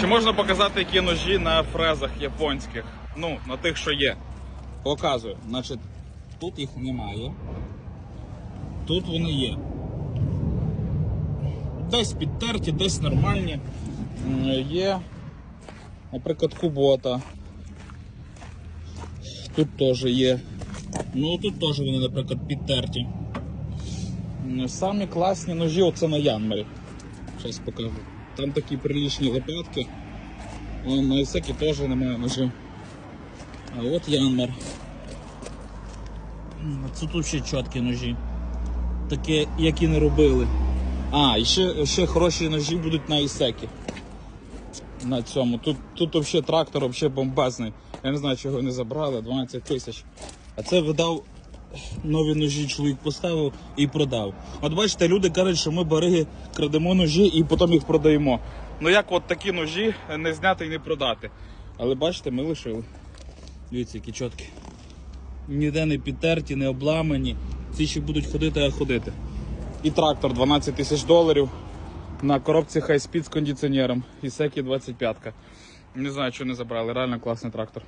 Чи можна показати які ножі на фрезах японських? Ну, на тих, що є. Показую. Значить, тут їх немає. Тут вони є. Десь підтерті, десь нормальні. Є, наприклад, кубота. Тут теж є. Ну тут теж вони, наприклад, підтерті. Самі класні ножі оце на Янмері. Зараз покажу. Там такі прилічні лопатки. На Ісекі теж немає ножів. А от Янмер. М, Це тут ще чіткі ножі. Такі, які не робили. А, і ще, ще хороші ножі будуть на Ісекі. На цьому. Тут, тут взагалі трактор взагалі бомбезний. Я не знаю, чого не забрали, 12 тисяч. А це видав нові ножі, чоловік поставив і продав. От бачите, люди кажуть, що ми бариги крадемо ножі і потім їх продаємо. Ну як от такі ножі не зняти і не продати. Але бачите, ми лишили. Дивіться, які чіткі. Ніде не підтерті, не обламані. Ці ще будуть ходити, а ходити. І трактор 12 тисяч доларів на коробці High Speed з кондиціонером. І секі 25. -ка. Не знаю, що не забрали, реально класний трактор.